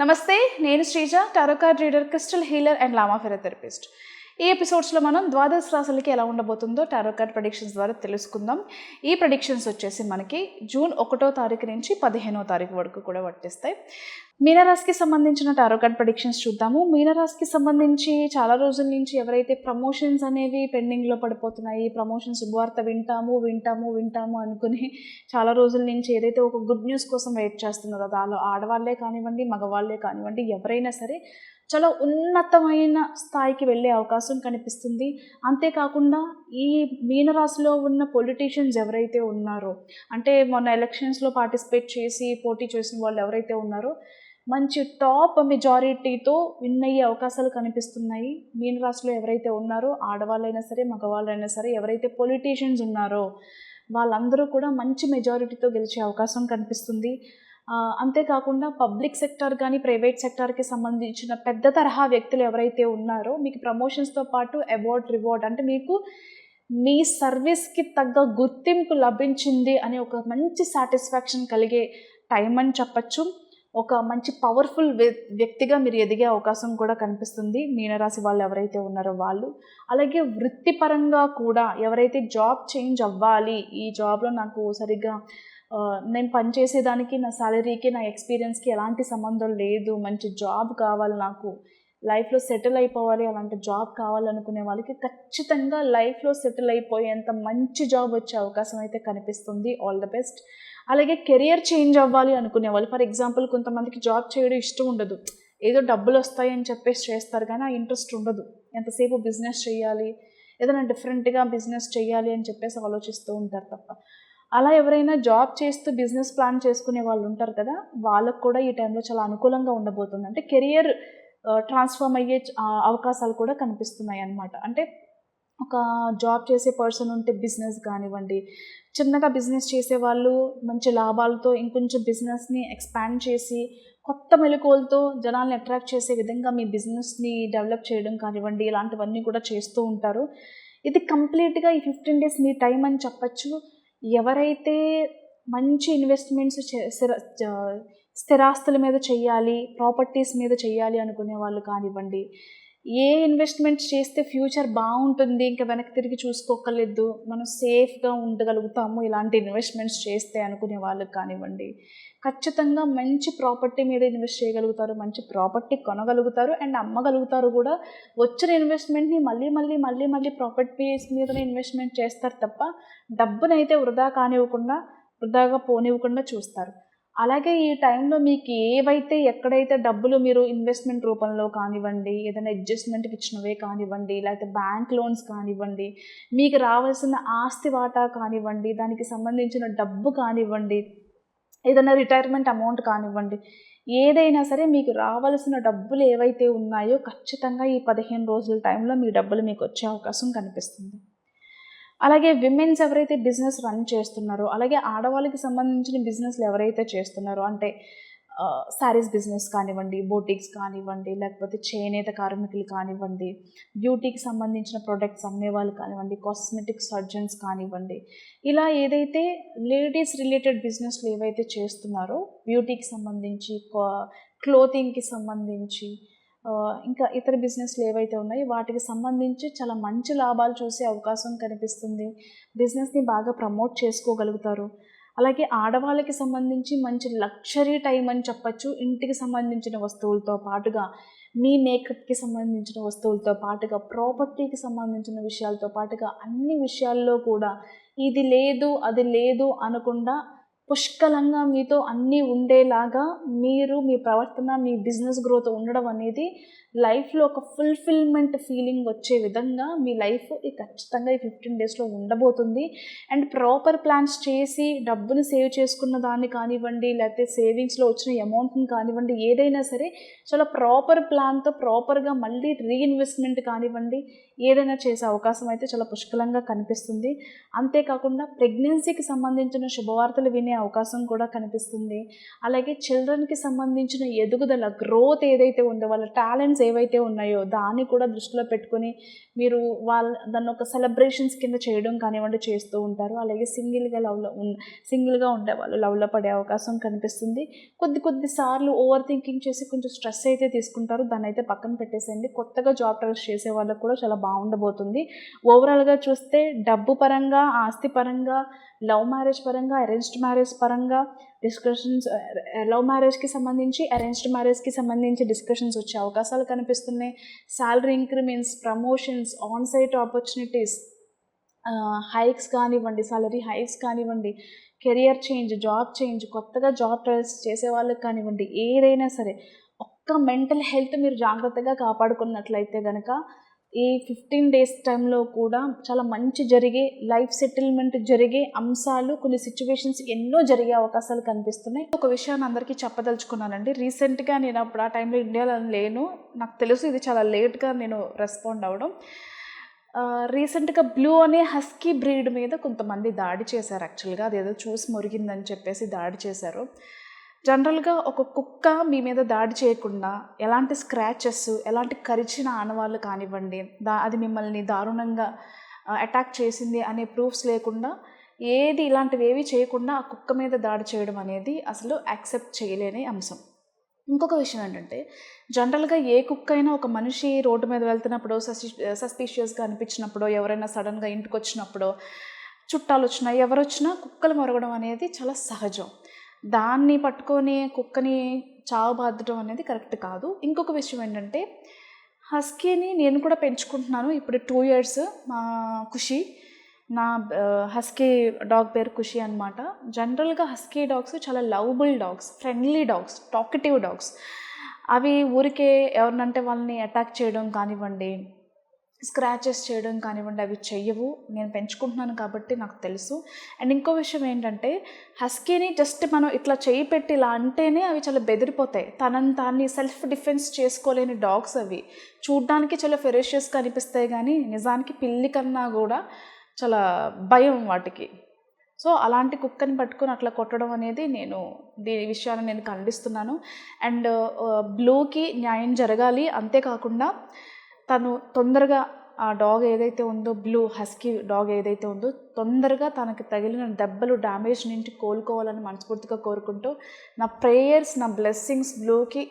నమస్తే నేను Sreeja tarot card reader crystal healer and లామా ఫెరథెరపిస్ట్ ఈ ఎపిసోడ్స్లో మనం ద్వాదశ రాశులకి ఎలా ఉండబోతుందో టారో కార్డ్ ప్రొడిక్షన్స్ ద్వారా తెలుసుకుందాం. ఈ ప్రొడిక్షన్స్ వచ్చేసి మనకి జూన్ ఒకటో తారీఖు నుంచి పదిహేనో తారీఖు వరకు కూడా వర్తిస్తాయి. మీనరాశికి సంబంధించిన టారో కార్డ్ ప్రొడిక్షన్స్ చూద్దాము. మీనరాశికి సంబంధించి చాలా రోజుల నుంచి ఎవరైతే ప్రమోషన్స్ అనేవి పెండింగ్లో పడిపోతున్నాయి ప్రమోషన్ శుభవార్త వింటాము వింటాము వింటాము అనుకుని చాలా రోజుల నుంచి ఏదైతే ఒక గుడ్ న్యూస్ కోసం వెయిట్ చేస్తున్నారో దానిలో ఆడవాళ్ళే కానివ్వండి మగవాళ్ళే కానివ్వండి ఎవరైనా సరే చాలా ఉన్నతమైన స్థాయికి వెళ్ళే అవకాశం కనిపిస్తుంది. అంతేకాకుండా ఈ మీనరాశిలో ఉన్న పొలిటీషియన్స్ ఎవరైతే ఉన్నారో అంటే మొన్న ఎలక్షన్స్లో పార్టిసిపేట్ చేసి పోటీ చేసిన వాళ్ళు ఎవరైతే ఉన్నారో మంచి టాప్ మెజారిటీతో విన్ అయ్యే అవకాశాలు కనిపిస్తున్నాయి. మీనరాశిలో ఎవరైతే ఉన్నారో ఆడవాళ్ళైనా సరే మగవాళ్ళైనా సరే ఎవరైతే పొలిటీషియన్స్ ఉన్నారో వాళ్ళందరూ కూడా మంచి మెజారిటీతో గెలిచే అవకాశం కనిపిస్తుంది. అంతేకాకుండా పబ్లిక్ సెక్టార్ కానీ ప్రైవేట్ సెక్టార్కి సంబంధించిన పెద్ద తరహా వ్యక్తులు ఎవరైతే ఉన్నారో మీకు ప్రమోషన్స్తో పాటు అవార్డ్ రివార్డ్ అంటే మీకు మీ సర్వీస్కి తగ్గ గుర్తింపు లభించింది అనే ఒక మంచి సాటిస్ఫాక్షన్ కలిగే టైం అని చెప్పచ్చు. ఒక మంచి పవర్ఫుల్ వ్యక్తిగా మీరు ఎదిగే అవకాశం కూడా కనిపిస్తుంది. మీనరాశి వాళ్ళు ఎవరైతే ఉన్నారో వాళ్ళు. అలాగే వృత్తిపరంగా కూడా ఎవరైతే జాబ్ చేంజ్ అవ్వాలి ఈ జాబ్లో నాకు సరిగ్గా నేను పనిచేసేదానికి నా సాలరీకి నా ఎక్స్పీరియన్స్కి ఎలాంటి సంబంధం లేదు. మంచి జాబ్ కావాలి నాకు. లైఫ్లో సెటిల్ అయిపోవాలి. అలాంటి జాబ్ కావాలనుకునే వాళ్ళకి ఖచ్చితంగా లైఫ్లో సెటిల్ అయిపోయేంత మంచి జాబ్ వచ్చే అవకాశం అయితే కనిపిస్తుంది. All the best. అలాగే కెరియర్ చేంజ్ అవ్వాలి అనుకునే వాళ్ళు ఫర్ ఎగ్జాంపుల్ కొంతమందికి జాబ్ చేయడం ఇష్టం ఉండదు. ఏదో డబ్బులు వస్తాయి అని చెప్పేసి చేస్తారు కానీ ఆ ఇంట్రెస్ట్ ఉండదు. ఎంతసేపు బిజినెస్ చేయాలి? ఏదైనా డిఫరెంట్గా బిజినెస్ చేయాలి అని చెప్పేసి ఆలోచిస్తూ ఉంటారు తప్ప. అలా ఎవరైనా జాబ్ చేస్తూ బిజినెస్ ప్లాన్ చేసుకునే వాళ్ళు ఉంటారు కదా వాళ్ళకు కూడా ఈ టైంలో చాలా అనుకూలంగా ఉండబోతుంది. అంటే కెరియర్ ట్రాన్స్ఫార్మ్ అయ్యే అవకాశాలు కూడా కనిపిస్తున్నాయి అన్నమాట. అంటే ఒక జాబ్ చేసే పర్సన్ ఉంటే బిజినెస్ కానివ్వండి చిన్నగా బిజినెస్ చేసే వాళ్ళు మంచి లాభాలతో ఇంకొంచెం బిజినెస్ని ఎక్స్పాండ్ చేసి కొత్త మెలకువలతో జనాల్ని అట్రాక్ట్ చేసే విధంగా మీ బిజినెస్ని డెవలప్ చేయడం కానివ్వండి ఇలాంటివన్నీ కూడా చేస్తూ ఉంటారు. ఇది కంప్లీట్గా ఈ ఫిఫ్టీన్ డేస్ మీ టైం అని చెప్పచ్చు. ఎవరైతే మంచి ఇన్వెస్ట్మెంట్స్ స్థిర స్థిరాస్తుల మీద చేయాలి ప్రాపర్టీస్ మీద చేయాలి అనుకునే వాళ్ళు కానివ్వండి ఏ ఇన్వెస్ట్మెంట్స్ చేస్తే ఫ్యూచర్ బాగుంటుంది ఇంకా వెనక్కి తిరిగి చూసుకోకలేదు మనం సేఫ్గా ఉండగలుగుతాము ఇలాంటి ఇన్వెస్ట్మెంట్స్ చేస్తే అనుకునే వాళ్ళకి కానివ్వండి. ఖచ్చితంగా మంచి ప్రాపర్టీ మీద ఇన్వెస్ట్ చేయగలుగుతారు మంచి ప్రాపర్టీ కొనగలుగుతారు అండ్ అమ్మగలుగుతారు కూడా. వచ్చిన ఇన్వెస్ట్మెంట్ని మళ్ళీ మళ్ళీ మళ్ళీ మళ్ళీ ప్రాపర్టీస్ మీదనే ఇన్వెస్ట్మెంట్ చేస్తారు తప్ప డబ్బునైతే వృధా కానివ్వకుండా వృధాగా పోనివ్వకుండా చూస్తారు. అలాగే ఈ టైంలో మీకు ఏవైతే ఎక్కడైతే డబ్బులు మీరు ఇన్వెస్ట్మెంట్ రూపంలో కానివ్వండి ఏదైనా అడ్జస్ట్మెంట్కి ఇచ్చినవే కానివ్వండి లేకపోతే బ్యాంక్ లోన్స్ కానివ్వండి మీకు రావాల్సిన ఆస్తి వాటా కానివ్వండి దానికి సంబంధించిన డబ్బు కానివ్వండి ఏదైనా రిటైర్మెంట్ అమౌంట్ కానివ్వండి ఏదైనా సరే మీకు రావాల్సిన డబ్బులు ఏవైతే ఉన్నాయో ఖచ్చితంగా ఈ పదిహేను రోజుల టైంలో మీ డబ్బులు మీకు వచ్చే అవకాశం కనిపిస్తుంది. అలాగే విమెన్స్ ఎవరైతే బిజినెస్ రన్ చేస్తున్నారో అలాగే ఆడవాళ్ళకి సంబంధించిన బిజినెస్లు ఎవరైతే చేస్తున్నారో అంటే శారీస్ బిజినెస్ కానివ్వండి బోటిక్స్ కానివ్వండి లేకపోతే చేనేత కార్మికులు కానివ్వండి బ్యూటీకి సంబంధించిన ప్రొడక్ట్స్ అమ్మేవాళ్ళు కానివ్వండి కాస్మెటిక్ సర్జన్స్ కానివ్వండి ఇలా ఏదైతే లేడీస్ రిలేటెడ్ బిజినెస్లు ఏవైతే చేస్తున్నారో బ్యూటీకి సంబంధించి క్లోతింగ్కి సంబంధించి ఇంకా ఇతర బిజినెస్లు ఏవైతే ఉన్నాయో వాటికి సంబంధించి చాలా మంచి లాభాలు చూసే అవకాశం కనిపిస్తుంది. బిజినెస్ని బాగా ప్రమోట్ చేసుకోగలుగుతారు. అలాగే ఆడవాళ్ళకి సంబంధించి మంచి లగ్జరీ టైం అని చెప్పచ్చు. ఇంటికి సంబంధించిన వస్తువులతో పాటుగా మీ మేకప్కి సంబంధించిన వస్తువులతో పాటుగా ప్రాపర్టీకి సంబంధించిన విషయాలతో పాటుగా అన్ని విషయాల్లో కూడా ఇది లేదు అది లేదు అనకుండా పుష్కలంగా మీతో అన్నీ ఉండేలాగా మీరు మీ ప్రవర్తన మీ బిజినెస్ గ్రోత్ ఉండడం అనేది లైఫ్లో ఒక ఫుల్ఫిల్మెంట్ ఫీలింగ్ వచ్చే విధంగా మీ లైఫ్ ఖచ్చితంగా ఈ ఫిఫ్టీన్ డేస్లో ఉండబోతుంది. అండ్ ప్రాపర్ ప్లాన్స్ చేసి డబ్బుని సేవ్ చేసుకున్న దాన్ని కానివ్వండి లేకపోతే సేవింగ్స్లో వచ్చిన అమౌంట్ని కానివ్వండి ఏదైనా సరే చాలా ప్రాపర్ ప్లాన్తో ప్రాపర్గా మళ్ళీ రీఇన్వెస్ట్మెంట్ కానివ్వండి ఏదైనా చేసే అవకాశం అయితే చాలా పుష్కలంగా కనిపిస్తుంది. అంతేకాకుండా ప్రెగ్నెన్సీకి సంబంధించిన శుభవార్తలు వినే అవకాశం కూడా కనిపిస్తుంది. అలాగే చిల్డ్రన్కి సంబంధించిన ఎదుగుదల గ్రోత్ ఏదైతే ఉందో వాళ్ళ టాలెంట్స్ ఏవైతే ఉన్నాయో దాన్ని కూడా దృష్టిలో పెట్టుకొని మీరు వాళ్ళ దాన్ని ఒక సెలబ్రేషన్స్ కింద చేయడం కానివ్వండి చేస్తూ ఉంటారు. అలాగే సింగిల్గా లవ్లో ఉన్ సింగిల్గా ఉండే వాళ్ళు లవ్లో పడే అవకాశం కనిపిస్తుంది. కొద్ది కొద్ది సార్లు ఓవర్ థింకింగ్ చేసి కొంచెం స్ట్రెస్ అయితే తీసుకుంటారు. దాన్ని అయితే పక్కన పెట్టేసేయండి. కొత్తగా జాబ్ ట్రయల్స్ చేసే వాళ్ళకు కూడా చాలా బాగుండబోతుంది. ఓవరాల్గా చూస్తే డబ్బు పరంగా ఆస్తి పరంగా లవ్ మ్యారేజ్ పరంగా అరేంజ్డ్ మ్యారేజ్ పరంగా డిస్కషన్స్ లవ్ మ్యారేజ్కి సంబంధించి అరేంజ్డ్ మ్యారేజ్కి సంబంధించి డిస్కషన్స్ వచ్చే అవకాశాలు కనిపిస్తున్నాయి. Salary increments promotions on site opportunities hikes కానివ్వండి సాలరీ హైక్స్ కానివ్వండి కెరియర్ చేంజ్ జాబ్ చేంజ్ కొత్తగా జాబ్ ట్రయల్స్ చేసే వాళ్ళకి కానివ్వండి ఏదైనా సరే ఒక్క మెంటల్ హెల్త్ మీరు జాగ్రత్తగా కాపాడుకున్నట్లయితే కనుక ఈ ఫిఫ్టీన్ డేస్ టైంలో కూడా చాలా మంచి జరిగే లైఫ్ సెటిల్మెంట్ జరిగే అంశాలు కొన్ని సిచ్యువేషన్స్ ఎన్నో జరిగే అవకాశాలు కనిపిస్తున్నాయి. ఒక విషయాన్ని అందరికీ చెప్పదలుచుకున్నానండి. రీసెంట్గా నేను అప్పుడు ఆ టైంలో ఇండియాలో లేను. నాకు తెలుసు ఇది చాలా లేట్గా నేను రెస్పాండ్ అవ్వడం రీసెంట్గా బ్లూ అనే హస్కీ బ్రీడ్ మీద కొంతమంది దాడి చేశారు యాక్చువల్గా అదేదో చూసి మురిగిందని చెప్పేసి దాడి చేశారు. జనరల్గా ఒక కుక్క మీ మీద దాడి చేయకుండా ఎలాంటి స్క్రాచెస్ ఎలాంటి కరిచిన ఆనవాళ్ళు కానివ్వండి దా అది మిమ్మల్ని దారుణంగా అటాక్ చేసింది అనే ప్రూఫ్స్ లేకుండా ఏది ఇలాంటివి ఏవి చేయకుండా ఆ కుక్క మీద దాడి చేయడం అనేది అసలు యాక్సెప్ట్ చేయలేని అంశం. ఇంకొక విషయం ఏంటంటే జనరల్గా ఏ కుక్క అయినా ఒక మనిషి రోడ్డు మీద వెళ్తున్నప్పుడు సస్పి సస్పీషియస్గా అనిపించినప్పుడు ఎవరైనా సడన్గా ఇంటికి వచ్చినప్పుడు చుట్టాలు వచ్చినా ఎవరు వచ్చినా కుక్కలు మొరగడం అనేది చాలా సహజం. దాన్ని పట్టుకొని కుక్కని చావు బాధడం అనేది కరెక్ట్ కాదు. ఇంకొక విషయం ఏంటంటే హస్కీని నేను కూడా పెంచుకుంటున్నాను. ఇప్పుడు టూ ఇయర్స్ మా ఖుషి నా హస్కీ డాగ్ పేరు ఖుషి అనమాట జనరల్గా హస్కీ డాగ్స్ చాలా lovable dogs friendly dogs talkative dogs. అవి ఊరికే ఎవరినంటే వాళ్ళని అటాక్ చేయడం కానివ్వండి స్క్రాచెస్ చేయడం కానివ్వండి అవి చెయ్యవు. నేను పెంచుకుంటున్నాను కాబట్టి నాకు తెలుసు. అండ్ ఇంకో విషయం ఏంటంటే హస్కీని జస్ట్ మనం ఇట్లా చేయి పెట్టి ఇలా అంటేనే అవి చాలా బెదిరిపోతాయి. తనని తాన్ని సెల్ఫ్ డిఫెన్స్ చేసుకోలేని డాగ్స్ అవి. చూడ్డానికి చాలా ఫెరేషియస్గా అనిపిస్తాయి కానీ నిజానికి పిల్లి కన్నా కూడా చాలా భయం వాటికి. సో అలాంటి కుక్కని పట్టుకొని అట్లా కొట్టడం అనేది నేను దీని విషయాన్ని నేను ఖండిస్తున్నాను. అండ్ బ్లూకి న్యాయం జరగాలి. అంతేకాకుండా తను తొందరగా ఆ డాగ్ ఏదైతే ఉందో బ్లూ హస్కీ డాగ్ ఏదైతే ఉందో తొందరగా తనకు తగిలిన దెబ్బలు డ్యామేజ్ నుండి కోలుకోవాలని మనస్ఫూర్తిగా కోరుకుంటూ నా ప్రేయర్స్ నా బ్లెస్సింగ్స్ బ్లూకి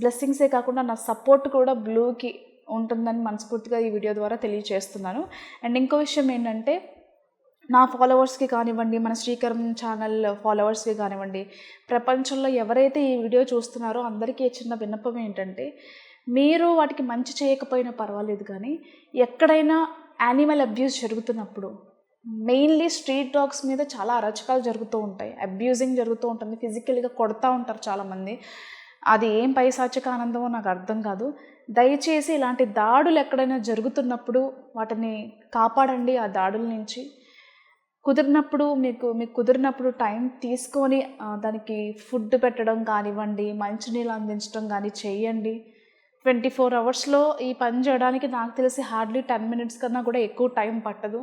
బ్లెస్సింగ్సే కాకుండా నా సపోర్ట్ కూడా బ్లూకి ఉంటుందని మనస్ఫూర్తిగా ఈ వీడియో ద్వారా తెలియజేస్తున్నాను అండ్ ఇంకో విషయం ఏంటంటే నా ఫాలోవర్స్కి కానివ్వండి మన శ్రీకరం ఛానల్ ఫాలోవర్స్కి కానివ్వండి ప్రపంచంలో ఎవరైతే ఈ వీడియో చూస్తున్నారో అందరికీ చిన్న విన్నపం ఏంటంటే మీరు వాటికి మంచి చేయకపోయినా పర్వాలేదు కానీ ఎక్కడైనా యానిమల్ అబ్యూస్ జరుగుతున్నప్పుడు మెయిన్లీ స్ట్రీట్ డాగ్స్ మీద చాలా అరచకాలు జరుగుతూ ఉంటాయి. అబ్యూజింగ్ జరుగుతూ ఉంటుంది. ఫిజికల్గా కొడతా ఉంటారు చాలామంది. అది ఏం పైశాచిక ఆనందమో నాకు అర్థం కాదు. దయచేసి ఇలాంటి దాడులు ఎక్కడైనా జరుగుతున్నప్పుడు వాటిని కాపాడండి ఆ దాడుల నుంచి. కుదిరినప్పుడు మీకు మీకు కుదిరినప్పుడు టైం తీసుకొని దానికి ఫుడ్ పెట్టడం కానివ్వండి మంచినీళ్ళు అందించడం కానీ చేయండి. ట్వంటీ ఫోర్ అవర్స్లో ఈ పని చేయడానికి నాకు తెలిసి హార్డ్లీ టెన్ మినిట్స్ కన్నా కూడా ఎక్కువ టైం పట్టదు.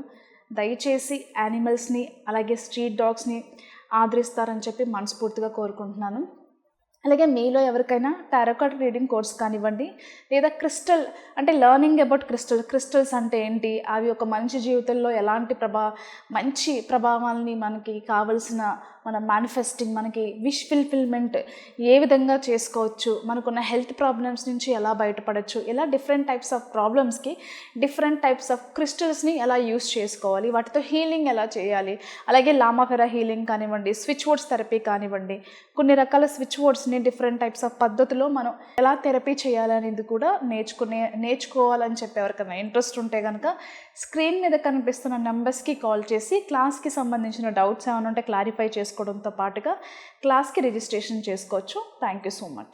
దయచేసి యానిమల్స్ని అలాగే స్ట్రీట్ డాగ్స్ని ఆదరిస్తారని చెప్పి మనస్ఫూర్తిగా కోరుకుంటున్నాను. అలాగే మీలో ఎవరికైనా టారోకాట్ రీడింగ్ కోర్స్ కానివ్వండి లేదా క్రిస్టల్ అంటే లర్నింగ్ అబౌట్ క్రిస్టల్ క్రిస్టల్స్ అంటే ఏంటి అవి ఒక మంచి జీవితంలో ఎలాంటి ప్రభా మంచి ప్రభావాల్ని మనకి కావలసిన మన మేనిఫెస్టింగ్ మనకి విష్ ఫిల్ఫిల్మెంట్ ఏ విధంగా చేసుకోవచ్చు మనకున్న హెల్త్ ప్రాబ్లమ్స్ నుంచి ఎలా బయటపడవచ్చు ఇలా డిఫరెంట్ టైప్స్ ఆఫ్ ప్రాబ్లమ్స్కి డిఫరెంట్ టైప్స్ ఆఫ్ క్రిస్టల్స్ని ఎలా యూస్ చేసుకోవాలి వాటితో హీలింగ్ ఎలా చేయాలి అలాగే లామాఫెరా హీలింగ్ కానివ్వండి స్విచ్ బోర్డ్స్ థెరపీ కానివ్వండి కొన్ని రకాల స్విచ్ బోర్డ్స్ని వర్డ్స్ని డిఫరెంట్ టైప్స్ ఆఫ్ పద్ధతిలో మనం ఎలా థెరపీ చేయాలనేది కూడా నేర్చుకునే నేర్చుకోవాలని చెప్పి ఎవరికైనా ఇంట్రెస్ట్ ఉంటే కనుక స్క్రీన్ మీద కనిపిస్తున్న నెంబర్స్కి కాల్ చేసి క్లాస్కి సంబంధించిన డౌట్స్ ఏమైనా ఉంటే క్లారిఫై చేసుకోవడంతో పాటుగా క్లాస్కి రిజిస్ట్రేషన్ చేసుకోవచ్చు. Thank you so much